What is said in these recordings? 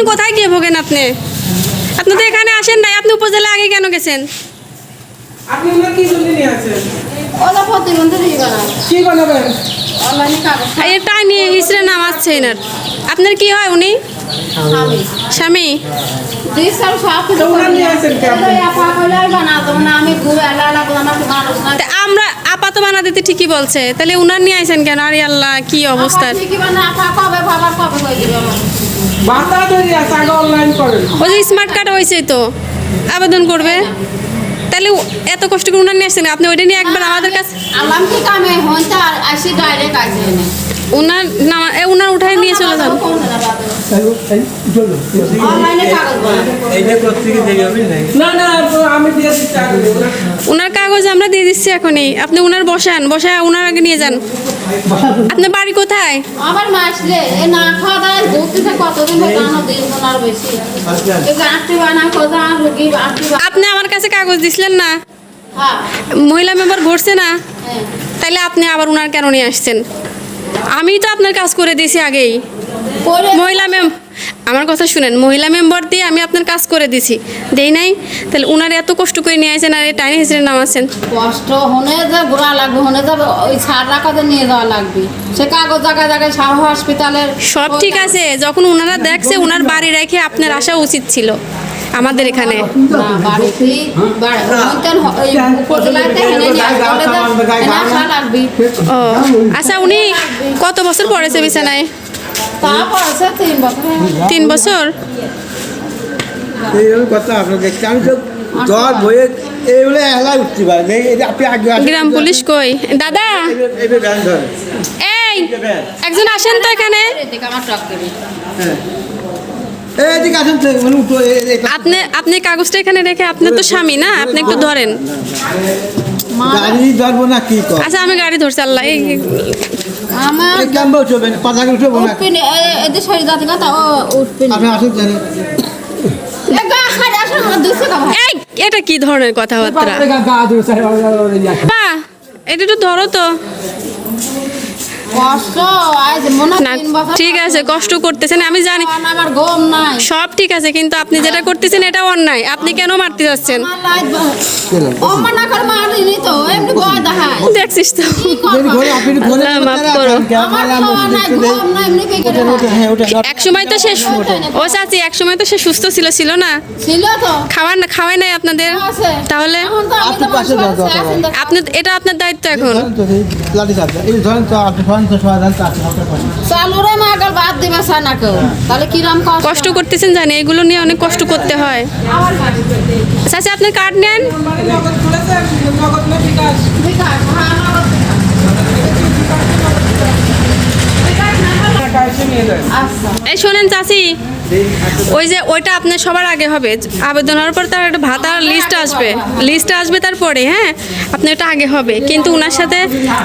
সারাদিন কোথায় গিয়ে ভোগেন আপনি? আপনি তো এখানে আসেন নাই। আপনি উপজেলা আগে কেন গেছেন? আপনার কি হয় উনি? স্বামী। আমার তা আপাত বানা দিতে ঠিকই বলছে। তাহলে উনার নিয়ে আইছেন কেন? আরে আল্লাহ কি অবস্থা? তৈরি আছে আগে অনলাইন করেন ওই যে স্মার্ট কার্ড হয়েছে তো আবেদন করবে। তাহলে এত কষ্ট করে উনার নিয়ে আসছেন আপনি ওইটা নিয়ে একবার আমাদের কাছে আলাম কি আমি হইতে আর আসি ডাইরেক্ট আসি উনার নামা এ, উনার উঠাই নিয়ে চলে যান কাগজ না না উনার কাগজ আমরা দিয়ে দিচ্ছি এখনই। আপনি উনার বসান বসায় উনার আগে নিয়ে যান। আপনার বাড়ি কোথায়? আবার মাসলে এ না খাওয়া দাওয়া ঘুরতেছে কতদিন হয়ে কেন দিন আর বেশি। আপনি আমার কাছে কাগজ দিছিলেন না? হ্যাঁ। মহিলা মেম্বার ঘুরছে না? হ্যাঁ। তাইলে আপনি আবার উনার কেন নিয়ে আসছেন? আমি তো আপনার কাজ করে দিয়েছি আগেই। মহিলা মেম আমার কথা শুনেন মহিলা মেম্বার দিয়ে আমি আপনার কাজ করে দিছি দেই নাই? তাহলে উনার এত কষ্ট করে নিয়ে আসেন আর টাইনে হিসেবে নামাচ্ছেন। কষ্ট হনে যে ঘোরা লাগবে হনে যে ওই ছাড় রাখাতে নিয়ে যাওয়া লাগবে। সে কাগজ জায়গায় জায়গায় সাহ হসপিটালের সব ঠিক আছে যখন ওনারা দেখছে ওনার বাড়ি রেখে আপনার আসা উচিত ছিল। আমাদের এখানে। ও আচ্ছা উনি কত বছর পড়েছে বিছানায়? তিন বছর। গ্রাম পুলিশ কই? দাদা। এই একজন আসেন তো এখানে। আপনি আপনি কাগজটা এখানে রেখে আপনার তো স্বামী না আপনি একটু ধরেন। গাড়ি ধরবো না কি আচ্ছা আমি গাড়ি ধরছি আল্লাহ এই আমার উঠবো না। এদের শরীর কথা আপনি আসুন জানেন এটা কি ধরনের কথাবার্তা? এটা একটু ধরো তো কষ্ট আজ মনে হয় না ঠিক আছে কষ্ট করতেছেন আমি জানি। সব ঠিক আছে কিন্তু আপনি যেটা করতেছেন এটা অন্যায়। আপনি কেন মারতে যাচ্ছেন? আমার লাইট ব- ও মানা করে মারিনি তো এমনি ভয় দেখায়। দেখছিস তো। এক সময় তো সে ও চাচি এক সময় তো সে সুস্থ ছিল ছিল না? ছিল তো। খাবার না খাওয়াই নাই আপনাদের? তাহলে। আপনি এটা আপনার দায়িত্ব এখন। তাহলে কষ্ট? করতেছেন জানি, এগুলো নিয়ে অনেক কষ্ট করতে হয়। আপনার কার্ড নেন? এই শোনেন চাচি ওই যে ওইটা আপনার সবার আগে হবে। আবেদন হওয়ার পর তার একটা ভাতার লিস্ট আসবে। লিস্ট আসবে তারপরে হ্যাঁ? আপনার এটা আগে হবে। কিন্তু ওনার সাথে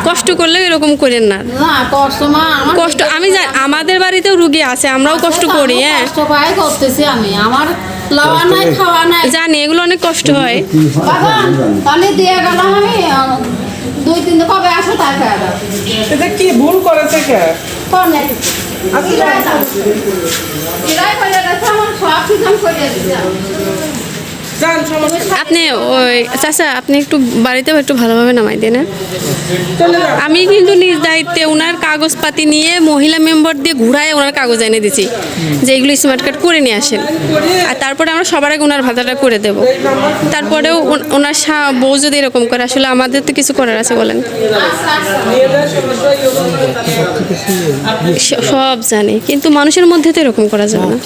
কষ্ট করলে এরকম করেন না। না কষ্ট মা আমার কষ্ট আমি জানি আমাদের বাড়িতেও রুগী আছে আমরাও কষ্ট করি হ্যাঁ? কষ্ট করতেছি আমি। আমার লাওয়া নাই খাওয়া নাই। জানি এগুলো অনেক কষ্ট হয়। তাহলে দিয়ে গেল আমি আহ, দুই তিন দিন কবে আসো তাই খাওয়া দাও এটা কি ভুল করেছে কে? কোন নেই কিরায় দাও গেছে আমার সব কিছু আমি যান সমস্যা আপনি ওই চাচা আপনি একটু বাড়িতেও একটু ভালোভাবে নামাই দেন হ্যাঁ? আমি কিন্তু নিজ দায়িত্বে ওনার কাগজপাতি নিয়ে মহিলা মেম্বার দিয়ে ঘুরায় ওনার কাগজ এনে দিছি যে এগুলো স্মার্ট কার্ড করে নিয়ে আসেন। আর তারপরে আমরা সবার আগে ওনার ভাতাটা করে দেব। তারপরেও ওন- ওনার সা- বউ যদি এরকম করে আসলে আমাদের তো কিছু করার আছে বলেন। সব জানি কিন্তু মানুষের মধ্যে তো এরকম করা যাবে না।